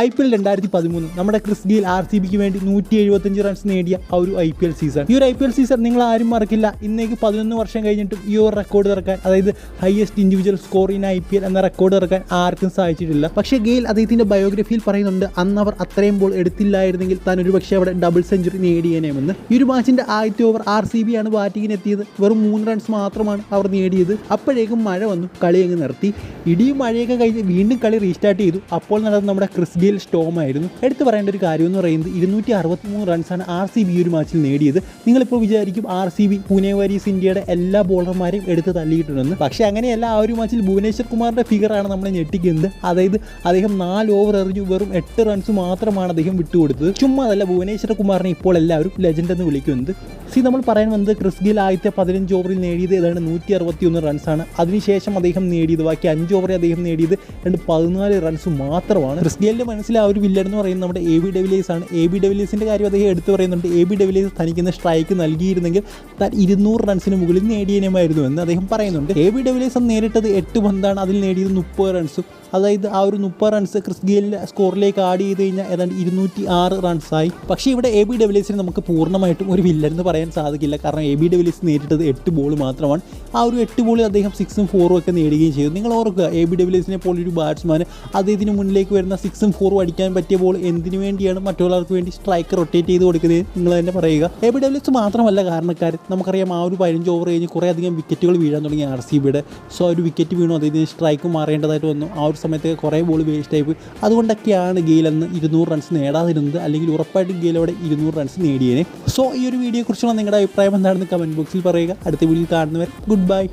I P L രണ്ടായിരത്തി പതിമൂന്ന് നമ്മുടെ ക്രിസ് ഗെയിൽ ആർ സി ബിക്ക് വേണ്ടി നൂറ്റി എഴുപത്തഞ്ച് റൺസ് നേടിയ ആ ഒരു ഐ പി എൽ സീസൺ ഈ ഒരു ഐ പി എൽ സീസൺ നിങ്ങൾ ആരും മറക്കില്ല. ഇന്നേക്ക് പതിനൊന്ന് വർഷം കഴിഞ്ഞിട്ടും ഈ ഒരു റെക്കോർഡ് തുറക്കാൻ അതായത് highest individual score in I P L എന്ന റെക്കോർഡ് തുറക്കാൻ ആർക്കും സാധിച്ചിട്ടില്ല. പക്ഷേ ഗെയിൽ അദ്ദേഹത്തിന്റെ ബയോഗ്രഫിയിൽ പറയുന്നുണ്ട് അന്ന് അവർ അത്രയും ബോൾ എടുത്തില്ലായിരുന്നെങ്കിൽ താൻ ഒരു പക്ഷേ അവിടെ ഡബിൾ സെഞ്ചുറി നേടിയേനെമെന്ന്. ഈ ഒരു മാച്ചിന്റെ ആദ്യത്തെ ഓവർ ആർ സി ബി ആണ് ബാറ്റിങ്ങിന് എത്തിയത്. വെറും മൂന്ന് റൺസ് മാത്രമാണ് അവർ നേടിയത്. അപ്പോഴേക്കും മഴ വന്നു കളി അങ്ങ് നിർത്തി. ഇടിയും മഴയൊക്കെ കഴിഞ്ഞ് വീണ്ടും കളി റീസ്റ്റാർട്ട് ചെയ്തു. അപ്പോൾ നടന്ന നമ്മുടെ ക്രിസ് ഗെയിൽ സ്റ്റോമായിരുന്നു. എടുത്തു പറയേണ്ട ഒരു കാര്യം എന്ന് പറയുന്നത് ഇരുന്നൂറ്റി അറുപത്തി മൂന്ന് റൺസാണ് ആർ സി ബി ഒരു മാച്ചിൽ നേടിയത്. നിങ്ങളിപ്പോൾ വിചാരിക്കും R C B Pune warriors ഇന്ത്യയുടെ എല്ലാ ബോളർമാരെയും എടുത്ത് തള്ളിയിട്ടുണ്ടെന്ന് പക്ഷേ അങ്ങനെയല്ല ആ ഒരു മാച്ചിൽ ഭുവനേശ്വർ കുമാറിന്റെ ഫിഗറാണ് നമ്മളെ ഞെട്ടിക്കുന്നത്. അതായത് അദ്ദേഹം നാല് ഓവർ എറിഞ്ഞു വെറും എട്ട് റൺസ് മാത്രമാണ് അദ്ദേഹം വിട്ടുകൊടുത്തത്. ചുമ്മാ അതല്ല ഭുവനേശ്വർ കുമാറിനെ ഇപ്പോൾ എല്ലാവരും ലെജൻഡ് എന്ന് വിളിക്കുന്നത്. സി നമ്മൾ പറയാൻ വന്നത് ക്രിസ് ഗിൽ ആദ്യത്തെ പതിനഞ്ച് ഓവറിൽ നേടിയത് ഏതാണ്ട് നൂറ്റി അറുപത്തി ഒന്ന് റൺസാണ് അതിനുശേഷം അദ്ദേഹം നേടിയത് ബാക്കി അഞ്ച് ഓവറിൽ അദ്ദേഹം നേടിയത് രണ്ട് പതിനാല് റൺസ് മാത്രമാണ്. ക്രിസ് ഗെയിലിന്റെ മനസ്സിൽ ആ ഒരു വില്ലൻ എന്ന് പറയുന്നത് നമ്മുടെ എ ബി ഡെവിലേഴ്സ് ആണ്. എ ബി ഡെവിലേഴ്സിന്റെ കാര്യം അദ്ദേഹം എടുത്തു പറയുന്നുണ്ട്. എ ബി ഡെവിലേഴ്സ് തനിക്കുന്ന സ്ട്രൈക്ക് നൽകിയിരുന്നെങ്കിൽ താൻ ഇരുന്നൂറ് റൺസിന് മുകളിൽ നേടിയനുമായിരുന്നു എന്ന് അദ്ദേഹം പറയുന്നുണ്ട്. എ ബി ഡെവിലേഴ്സ് അന്ന് നേരിട്ടത് എട്ട് പന്താണ്. അതിൽ നേടിയത് മുപ്പത് റൺസും അതായത് ആ ഒരു മുപ്പത് റൺസ് ക്രിസ് ഗെയിലിന്റെ സ്കോറിലേക്ക് ആഡ് ചെയ്ത് കഴിഞ്ഞാൽ ഏതാണ്ട് ഇരുന്നൂറ്റി ആറ് റൺസായി പക്ഷേ ഇവിടെ എ ബി ഡബ്ല്യൂസിന് നമുക്ക് പൂർണമായിട്ടും ഒരു വില്ലൻ എന്ന് പറയാൻ സാധിക്കില്ല. കാരണം എ ബി ഡബ്ല്യൂസ് നേരിട്ടത് എട്ട് ബോൾ മാത്രമാണ്. ആ ഒരു എട്ട് ബോളിൽ അദ്ദേഹം സിക്സും ഫോറും ഒക്കെ നേടുകയും ചെയ്തു. നിങ്ങൾ ഓർക്കുക എ ബി ഡബ്ല്യൂസിനെ പോലൊരു ബാറ്റ്സ്മാൻ അദ്ദേഹത്തിന് മുന്നിലേക്ക് വരുന്ന സിക്സും ഫോറും അടിക്കാൻ പറ്റിയ ബോൾ എന്തിനു വേണ്ടിയാണ് മറ്റുള്ളവർക്ക് വേണ്ടി സ്ട്രൈക്ക് റൊട്ടേറ്റ് ചെയ്ത് കൊടുക്കുന്നത്? നിങ്ങൾ തന്നെ പറയുക. എ ബി ഡബ്ല്യൂസ് മാത്രമല്ല കാരണക്കാരൻ നമുക്കറിയാം ആ ഒരു പതിനഞ്ച് ഓവർ കഴിഞ്ഞ് കുറേ അധികം വിക്കറ്റുകൾ വീഴാൻ തുടങ്ങി ആർ സി ബിയുടെ സോ ഒരു വിക്കറ്റ് വീണു. അദ്ദേഹത്തിന് സ്ട്രൈക്ക് മാറേണ്ടതായിട്ട് വന്നു. ആ ഒരു സമയത്ത് കുറേ ബോൾ വേസ്റ്റ് ആയി പോയി. അതുകൊണ്ടൊക്കെയാണ് ഗെയിൽ അന്ന് ഇരുന്നൂറ് റൺസ് നേടാതിരുന്നത്. അല്ലെങ്കിൽ ഉറപ്പായിട്ടും ഗെയിൽ അവിടെ ഇരുന്നൂറ് റൺസ് നേടിയേനെ. സോ ഈ ഒരു വീഡിയോയെക്കുറിച്ചുള്ള നിങ്ങളുടെ അഭിപ്രായം എന്താണെന്ന് കമന്റ് ബോക്സിൽ പറയുക. അടുത്ത വീഡിയോയിൽ കാണുന്നവർ ഗുഡ് ബൈ